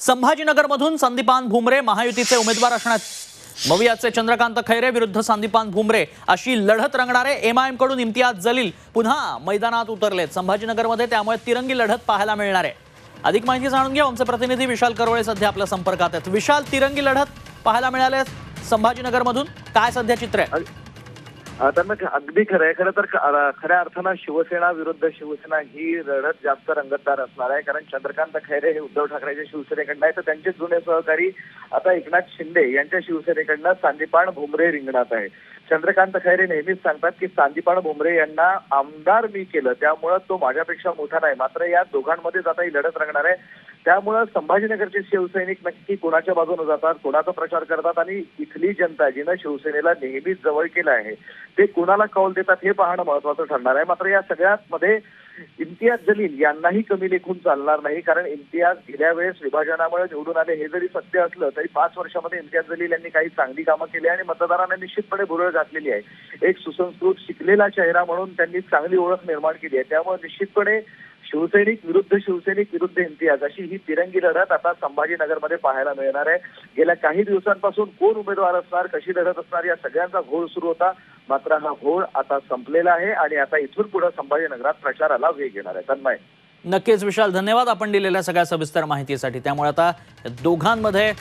संभाजीनगरमधून संदीपान भुमरे महायुतीचे उमेदवार असण्यात मवियाचे चंद्रकांत खैरे विरुद्ध संदीपान भुमरे अशी लढत रंगणारे एमआयएमकडून इम्तियाज जलील पुन्हा मैदानात उतरलेत. संभाजीनगरमध्ये त्यामुळे तिरंगी लढत पाहायला मिळणार. आहे अधिक माहिती जाणून घ्या. आमचे प्रतिनिधी विशाल करवळे सध्या आपल्या संपर्कात आहेत. विशाल तिरंगी लढत पाहायला मिळाले संभाजीनगरमधून काय सध्या चित्र आहे? अ, त्यांना अगदी खरं आहे. खरं तर खऱ्या अर्थानं शिवसेना विरुद्ध शिवसेना ही लढत जास्त रंगतदार असणार आहे. कारण चंद्रकांत खैरे हे उद्धव ठाकरेच्या शिवसेनेकडनं आहे तर त्यांचे जुने सहकारी आता एकनाथ शिंदे यांच्या शिवसेनेकडनं सांदीपान भुमरे रिंगणात आहे चंद्रकांत खैरे नेहमीच सांगतात की सांदीपान भुमरे यांना आमदार मी केलं. त्यामुळं तो माझ्यापेक्षा मोठा नाही. मात्र या दोघांमध्येच आता ही लढत रंगणार आहे. त्यामुळं संभाजीनगरचे शिवसैनिक नक्की कोणाच्या बाजूने जातात कोणाचा प्रचार करतात आणि इथली जनता जिनं शिवसेनेला नेहमीच जवळ केलं आहे. ते कोणाला कौल देतात हे पाहणं महत्वाचं ठरणार आहे. मात्र या सगळ्यात मध्ये इम्तियाज जलील यांनाही कमी लेखून चालणार नाही कारण इम्तियाज गेल्या वेळेस विभाजनामुळे निवडून आले हे जरी सत्य असलं तरी पाच वर्षामध्ये इम्तियाज जलील यांनी काही चांगली कामं केली आणि मतदारांना निश्चितपणे भुरळ घातलेली आहे. एक सुसंस्कृत शिकलेला चेहरा म्हणून त्यांनी चांगली ओळख निर्माण केली आहे. त्यामुळे निश्चितपणे शिवसैनिक विरुद्ध शिवसैनिक विरुद्ध इम्तियाज अशी ही तिरंगी लढत आता संभाजीनगरमध्ये पाहायला मिळणार आहे. गेल्या काही दिवसांपासून कोण उमेदवार असणार कशी लढत असणार या सगळ्यांचा घोळ सुरू होता. मात्र हा घोळ आता संपलेला आहे आणि आता इथून पुढे संभाजीनगरात प्रचाराला वेग येणार आहे. तन्मय. नक्कीच विशाल धन्यवाद आपण दिलेल्या सगळ्या सविस्तर माहितीसाठी. त्यामुळे आता दोघांमध्ये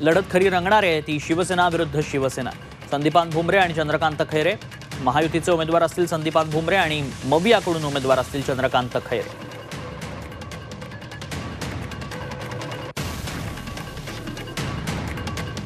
लढत खरी रंगणार आहे ती शिवसेना विरुद्ध शिवसेना. संदीपान भुमरे आणि चंद्रकांत खैरे. महायुतीचे उमेदवार असतील संदीपान भुमरे आणि मवियाकडून उमेदवार असतील चंद्रकांत खैरे.